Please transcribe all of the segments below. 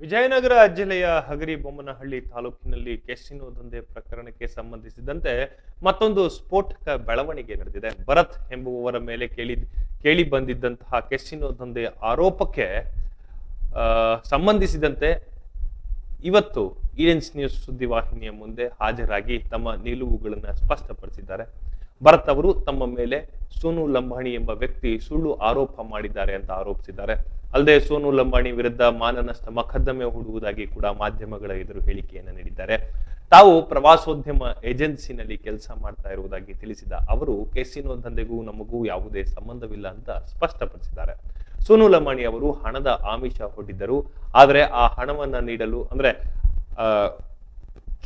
ವಿಜಯನಗರ ಜಿಲ್ಲೆಯ ಹಗರಿ ಬೊಮ್ಮನಹಳ್ಳಿ ತಾಲೂಕಿನಲ್ಲಿ ಕೆಸಿನೋ ದಂಧೆ ಪ್ರಕರಣಕ್ಕೆ ಸಂಬಂಧಿಸಿದಂತೆ ಮತ್ತೊಂದು ಸ್ಫೋಟಕ ಬೆಳವಣಿಗೆ ನಡೆದಿದೆ. ಭರತ್ ಎಂಬುವವರ ಮೇಲೆ ಕೇಳಿ ಕೇಳಿ ಬಂದಿದ್ದಂತಹ ಕೆಸಿನೋ ದಂಧೆ ಆರೋಪಕ್ಕೆ ಸಂಬಂಧಿಸಿದಂತೆ ಇವತ್ತು ಈಡೆನ್ಸ್ ನ್ಯೂಸ್ ಸುದ್ದಿವಾಹಿನಿಯ ಮುಂದೆ ಹಾಜರಾಗಿ ತಮ್ಮ ನಿಲುವುಗಳನ್ನು ಸ್ಪಷ್ಟಪಡಿಸಿದ್ದಾರೆ. ಭರತ್ ಅವರು ತಮ್ಮ ಮೇಲೆ ಸೋನು ಲಂಬಾಣಿ ಎಂಬ ವ್ಯಕ್ತಿ ಸುಳ್ಳು ಆರೋಪ ಮಾಡಿದ್ದಾರೆ ಅಂತ ಆರೋಪಿಸಿದ್ದಾರೆ. ಅಲ್ಲದೆ ಸೋನು ಲಂಬಾಣಿ ವಿರುದ್ಧ ಮಾನನಷ್ಟ ಮೊಕದ್ದಮೆ ಹೂಡುವುದಾಗಿ ಕೂಡ ಮಾಧ್ಯಮಗಳ ಎದುರು ಹೇಳಿಕೆಯನ್ನು ನೀಡಿದ್ದಾರೆ. ತಾವು ಪ್ರವಾಸೋದ್ಯಮ ಏಜೆನ್ಸಿನಲ್ಲಿ ಕೆಲಸ ಮಾಡ್ತಾ ಇರುವುದಾಗಿ ತಿಳಿಸಿದ ಅವರು, ಕೆಸಿನೋ ದಂಧೆಗೂ ನಮಗೂ ಯಾವುದೇ ಸಂಬಂಧವಿಲ್ಲ ಅಂತ ಸ್ಪಷ್ಟಪಡಿಸಿದ್ದಾರೆ. ಸೋನು ಲಂಬಾಣಿ ಅವರು ಹಣದ ಆಮಿಷ ಹೊಡ್ಡಿದ್ದರು. ಆದರೆ ಆ ಹಣವನ್ನ ನೀಡಲು ಅಂದ್ರೆ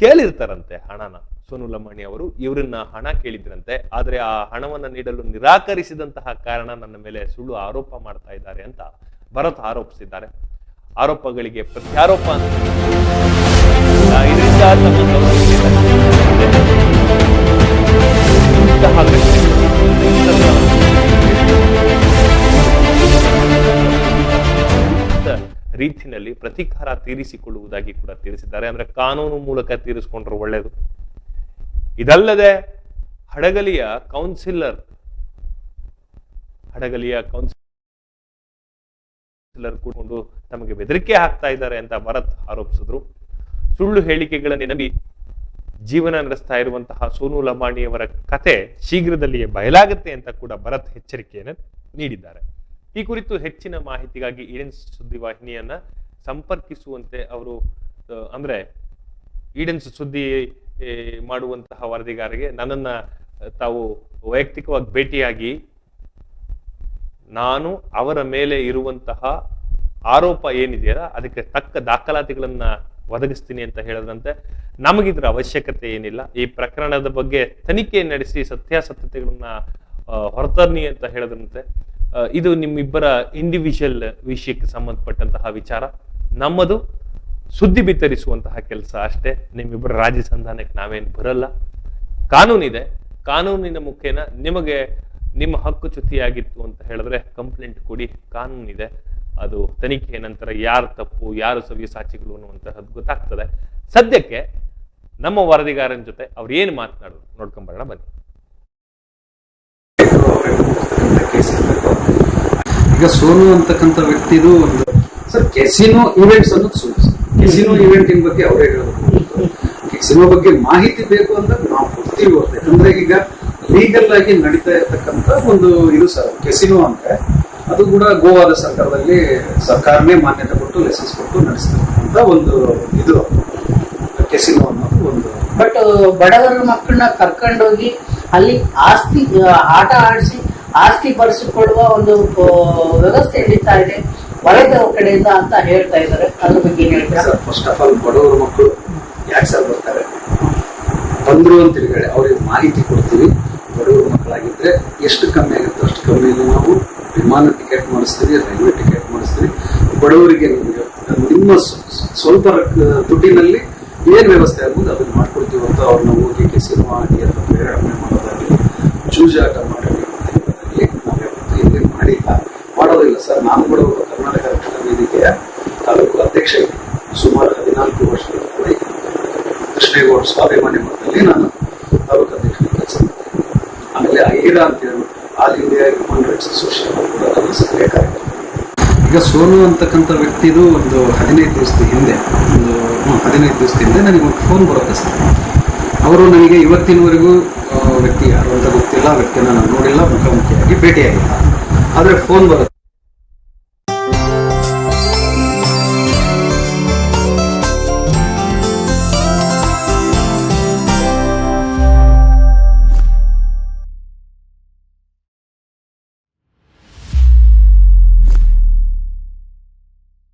ಕೇಳಿರ್ತಾರಂತೆ ಹಣನ. ಸೋನು ಲಂಬಾಣಿ ಅವರು, ಇವರನ್ನ ಹಣ ಕೇಳಿದ್ರಂತೆ. ಆದರೆ ಆ ಹಣವನ್ನ ನೀಡಲು ನಿರಾಕರಿಸಿದಂತಹ ಕಾರಣ ನನ್ನ ಮೇಲೆ ಸುಳ್ಳು ಆರೋಪ ಮಾಡ್ತಾ ಇದ್ದಾರೆ ಅಂತ ಭರತ್ ಆರೋಪಿಸಿದ್ದಾರೆ. ಆರೋಪಗಳಿಗೆ ಪ್ರತ್ಯಾರೋಪ ಅಂತ ಇದರಿಂದ ತಮ್ಮ ರೀತಿನಲ್ಲಿ ಪ್ರತೀಕಾರ ತೀರಿಸಿಕೊಳ್ಳುವುದಾಗಿ ಕೂಡ ತಿಳಿಸಿದ್ದಾರೆ. ಅಂದ್ರೆ ಕಾನೂನು ಮೂಲಕ ತೀರಿಸಿಕೊಂಡ್ರೆ ಒಳ್ಳೆಯದು ಇದಲ್ಲದೆ ಹಡಗಲಿಯ ಕೌನ್ಸಿಲರ್, ಹಡಗಲಿಯ ಕೌನ್ಸಿಲರ್ ಕೂಡಿಕೊಂಡು ತಮಗೆ ಬೆದರಿಕೆ ಹಾಕ್ತಾ ಇದ್ದಾರೆ ಅಂತ ಭರತ್ ಆರೋಪಿಸಿದ್ರು. ಸುಳ್ಳು ಹೇಳಿಕೆಗಳನ್ನು ನಂಬಿ ಜೀವನ ನಡೆಸ್ತಾ ಇರುವಂತಹ ಸೋನು ಲಂಬಾಣಿಯವರ ಕತೆ ಶೀಘ್ರದಲ್ಲಿಯೇ ಬಯಲಾಗುತ್ತೆ ಅಂತ ಕೂಡ ಭರತ್ ಎಚ್ಚರಿಕೆಯನ್ನು ನೀಡಿದ್ದಾರೆ. ಈ ಕುರಿತು ಹೆಚ್ಚಿನ ಮಾಹಿತಿಗಾಗಿ ಈಡೆನ್ಸ್ ಸುದ್ದಿವಾಹಿನಿಯನ್ನ ಸಂಪರ್ಕಿಸುವಂತೆ ಅವರು ಅಂದ್ರೆ ಈಡೆನ್ಸ್ ಸುದ್ದಿ ಮಾಡುವಂತಹ ವರದಿಗಾರರಿಗೆ ನನ್ನನ್ನ ತಾವು ವೈಯಕ್ತಿಕವಾಗಿ ಭೇಟಿಯಾಗಿ ನಾನು ಅವರ ಮೇಲೆ ಇರುವಂತಹ ಆರೋಪ ಏನಿದೆಯಲ್ಲ, ಅದಕ್ಕೆ ತಕ್ಕ ದಾಖಲಾತಿಗಳನ್ನ ಒದಗಿಸ್ತೀನಿ ಅಂತ ಹೇಳಿದ್ರಂತೆ, ನಮಗಿದ್ರ ಅವಶ್ಯಕತೆ ಏನಿಲ್ಲ. ಈ ಪ್ರಕರಣದ ಬಗ್ಗೆ ತನಿಖೆ ನಡೆಸಿ ಸತ್ಯಾಸತ್ಯತೆಗಳನ್ನ ಹೊರತರ್ನಿ ಅಂತ ಹೇಳಿದ್ರಂತೆ. ಇದು ನಿಮ್ಮಿಬ್ಬರ ಇಂಡಿವಿಜುವಲ್ ವಿಷಯಕ್ಕೆ ಸಂಬಂಧಪಟ್ಟಂತಹ ವಿಚಾರ. ನಮ್ಮದು ಸುದ್ದಿ ಬಿತ್ತರಿಸುವಂತಹ ಕೆಲಸ ಅಷ್ಟೇ. ನಿಮ್ಮಿಬ್ಬರ ರಾಜ್ಯ ಸಂಧಾನಕ್ಕೆ ನಾವೇನು ಬರಲ್ಲ. ಕಾನೂನಿದೆ. ಕಾನೂನಿನ ಮುಖೇನ ನಿಮಗೆ ನಿಮ್ಮ ಹಕ್ಕು ಚ್ಯುತಿಯಾಗಿತ್ತು ಅಂತ ಹೇಳಿದ್ರೆ ಕಂಪ್ಲೇಂಟ್ ಕೊಡಿ ಕಾನೂನಿದೆ ಅದು ತನಿಖೆ ನಂತರ ಯಾರು ತಪ್ಪು ಯಾರು ಸವಿ ಸಾಕ್ಷಿಗಳು ಅನ್ನುವಂತಹದ್ದು ಗೊತ್ತಾಗ್ತದೆ. ಸದ್ಯಕ್ಕೆ ನಮ್ಮ ವರದಿಗಾರನ ಜೊತೆ ಅವ್ರು ಏನು ಮಾತನಾಡೋದು ನೋಡ್ಕೊಂಬರೋಣ ಬನ್ನಿ. ಈಗ ಸೋನು ಅಂತಕ್ಕಂಥ ವ್ಯಕ್ತಿದು ಒಂದು ಸರ್ ಕೆಸಿನೋ ಇವೆಂಟ್ಸ್ ಅನ್ನೋದು ಸೋನು ಕೆಸಿನೋ ಇವೆಂಟಿನ ಬಗ್ಗೆ ಅವರೇ ಹೇಳಬೇಕು ಕೆಸಿನೋ ಬಗ್ಗೆ ಮಾಹಿತಿ ಬೇಕು ಅಂತ ನಾವು ಕೊಡ್ತೀವಿ ಅಂದ್ರೆ ಈಗ ಲೀಗಲ್ ಆಗಿ ನಡೀತಾ ಇರತಕ್ಕಂತ ಒಂದು ಇದು ಸರ್ ಕೆಸಿನೋ ಅಂತ ಅದು ಕೂಡ ಗೋವಾದ ಸರ್ಕಾರದಲ್ಲಿ ಸರ್ಕಾರನೇ ಮಾನ್ಯತೆ ಕೊಟ್ಟು ಲೈಸೆನ್ಸ್ ಕೊಟ್ಟು ನಡೆಸ್ತಕ್ಕಂತ ಒಂದು ಇದು. ಕೆಸಿನೋ ಅನ್ನೋದು ಒಂದು. ಬಟ್ ಬಡವರ ಮಕ್ಕಳನ್ನ ಕರ್ಕೊಂಡೋಗಿ ಅಲ್ಲಿ ಆಸ್ತಿ ಆಟ ಆಡಿಸಿ ಆಸ್ತಿ ಬರೆಸಿಕೊಳ್ಳುವ ಒಂದು ವ್ಯವಸ್ಥೆ ನಡೀತಾ ಇದೆ. ಒಳಗೆ ಕಡೆಯಿಂದ ಅಂತ ಹೇಳ್ತಾ ಇದ್ದಾರೆ. ಅದ್ರ ಬಗ್ಗೆ ಹೇಳ್ತಾರೆ? ಫಸ್ಟ್ ಆಫ್ ಆಲ್ ಬಡವರ ಮಕ್ಕಳು ಯಾಕೆ ಸರ್ ಬರ್ತಾರೆ? ಬಂದ್ರು ಅಂತ ಹೇಳಿ ಅವ್ರಿಗೆ ಮಾಹಿತಿ ಕೊಡ್ತೀವಿ. ಎಷ್ಟು ಕಮ್ಮಿ ಆಗುತ್ತೋ ಅಷ್ಟು ಕಮ್ಮಿಯಲ್ಲಿ ನಾವು ವಿಮಾನ ಟಿಕೆಟ್ ಮಾಡಿಸ್ತೀವಿ, ರೈಲ್ವೆ ಟಿಕೆಟ್ ಮಾಡಿಸ್ತೀವಿ. ಬಡವರಿಗೆ ನಿಮ್ಮ ಸ್ವ- ಸ್ವಲ್ಪ ದುಡ್ಡಿನಲ್ಲಿ ಏನ್ ವ್ಯವಸ್ಥೆ ಆಗ್ಬೋದು ಅದನ್ನು ಮಾಡ್ಕೊಡ್ತೀವಿ ಅಂತ ಅವ್ರನ್ನ ಹೋಗಿ ಸಿನಿಮಾ ಆಗಿ ಅಥವಾ ಪ್ರೇರಣೆ ಮಾಡೋದಾಗಲಿ, ಜೂಜಾಟ ಮಾಡಲಿ ನಾವು ಇಲ್ಲಿ ಮಾಡಿಲ್ಲ, ಮಾಡೋದಿಲ್ಲ. ಸರ್, ನಾನು ಕೂಡ ಕರ್ನಾಟಕ ರಕ್ಷಣಾ ವೇದಿಕೆಯ ತಾಲೂಕು ಅಧ್ಯಕ್ಷ. ಸುಮಾರು ಹದಿನಾಲ್ಕು ವರ್ಷಗಳ. ಕೃಷ್ಣೇಗೌಡ ಸ್ವಾಭಿಮಾನಿ ಮಠದಲ್ಲಿ ನಾನು ತಾಲೂಕು ಅಧ್ಯಕ್ಷ ಕೆಲಸ ಮಾಡ್ತೀನಿ ಹೇಳಿ all India human rights association ಈಗ ಸೋನು ಅಂತಕ್ಕಂಥ ವ್ಯಕ್ತಿದು ಒಂದು ಹದಿನೈದು ದಿವಸದ ಹಿಂದೆ, ಒಂದು ಹದಿನೈದು ದಿವಸದ ಹಿಂದೆ ನನಗೆ ಒಂದು ಫೋನ್ ಬರುತ್ತೆ ಸರ್. ಅವರು ನನಗೆ ಇವತ್ತಿನವರೆಗೂ ವ್ಯಕ್ತಿ ಯಾರು ಅಂತ ಗೊತ್ತಿಲ್ಲ ವ್ಯಕ್ತಿನ ನಾನು ನೋಡಿಲ್ಲ, ಮುಖಾಮುಖಿಯಾಗಿ ಭೇಟಿಯಾಗಿಲ್ಲ. ಆದರೆ ಫೋನ್ ಬರುತ್ತೆ.